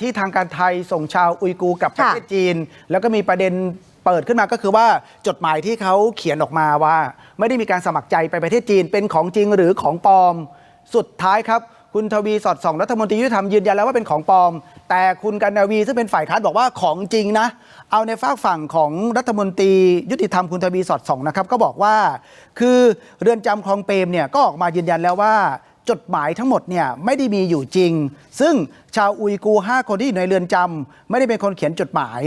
ที่ทางการไทยส่งชาวอุยกูร์กลับประค่ะเทศจีน แล้วก็มีประเด็นเปิดขึ้นมาก็คือว่าจดหมายที่เขาเขียนออกมาว่า ไม่ได้มีการสมัครใจไปประเทศจีนเป็นของจริงหรือของปลอม สุดท้ายครับ คุณทวีสอดส่องรัฐมนตรียุติธรรมยืนยันแล้วว่าเป็นของปลอม แต่คุณกันนาวีซึ่งเป็นฝ่ายค้านบอกว่าของจริงนะ เอาในฝากฝั่งของรัฐมนตรียุติธรรมคุณทวีสอดส่องนะครับก็บอกว่า คือเรือนจำคลองเปรมเนี่ยก็ออกมายืนยันแล้วว่า จดหมายทั้งหมดเนี่ยไม่ได้มีอยู่จริง ซึ่งชาวอุยกูร์ห้าคนที่อยู่ในเรือนจำไม่ได้เป็นคนเขียนจดหมาย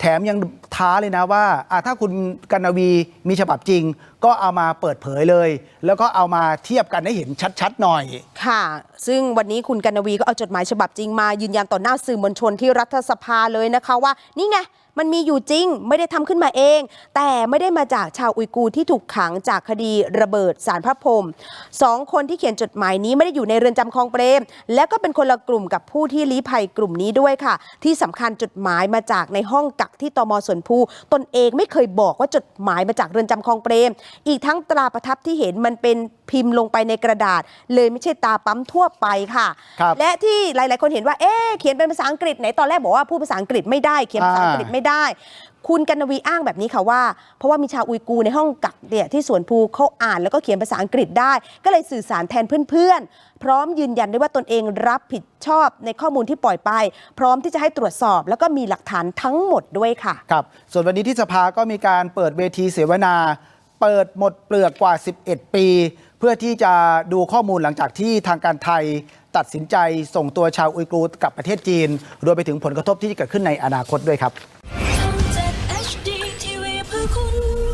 แถมยังท้าเลยนะว่าถ้าคุณกันนวีมีฉบับจริง ก็เอามาเปิดเผยเลย แล้วก็เอามาเทียบกันให้เห็นชัดๆหน่อย ค่ะ ซึ่งวันนี้คุณกันนวีก็เอาจดหมายฉบับจริงมายืนยันต่อหน้าสื่อมวลชนที่รัฐสภาเลยนะคะว่านี่ไง มันมีอยู่จริง ไม่ได้ทำขึ้นมาเอง แต่ไม่ได้มาจากชาวอุยกูร์ที่ถูกขังจากคดีระเบิดสารพระพรหมสองคนที่เขียนจดหมายนี้ไม่ได้อยู่ในเรือนจำคลองเปรม และก็เป็นคนละกลุ่มกับผู้ที่ลี้ภัยกลุ่มนี้ด้วยค่ะ ที่สำคัญจดหมายมาจากในห้องกักที่ตมสวนภูตนเองไม่เคยบอกว่าจดหมายมาจากเรือนจำคลองเปรม อีกทั้งตราประทับที่เห็นมันเป็นพิมพ์ลงไปในกระดาษ เลยไม่ใช่ตาปั๊มทั่วไปค่ะครับและที่หลาย ๆ คนเห็นว่าเอ๊ะเขียนเป็นภาษาอังกฤษไหนตอนแรกบอกว่าพูดภาษาอังกฤษไม่ได้เขียนภาษาอังกฤษไม่ได้ คุณกันวีอ้างแบบนี้ค่ะว่า เพราะว่ามีชาวอุยกูร์ในห้องกักเนี่ยที่สวนภูเขาอ่านแล้วก็เขียนภาษาอังกฤษได้ ก็เลยสื่อสารแทนเพื่อนๆ พร้อมยืนยันได้ว่าตนเองรับผิดชอบในข้อมูลที่ปล่อยไป พร้อมที่จะให้ตรวจสอบ แล้วก็มีหลักฐานทั้งหมดด้วยค่ะ ครับ ส่วนวันนี้ที่สภาก็มีการเปิดเวทีเสวนา เปิดหมดเปลือกกว่า 11 ปี เพื่อที่จะดูข้อมูลหลังจากที่ทางการไทยตัดสินใจส่งตัวชาวอุยกูร์กลับประเทศจีน รวมไปถึงผลกระทบที่จะเกิดขึ้นในอนาคตด้วยครับ con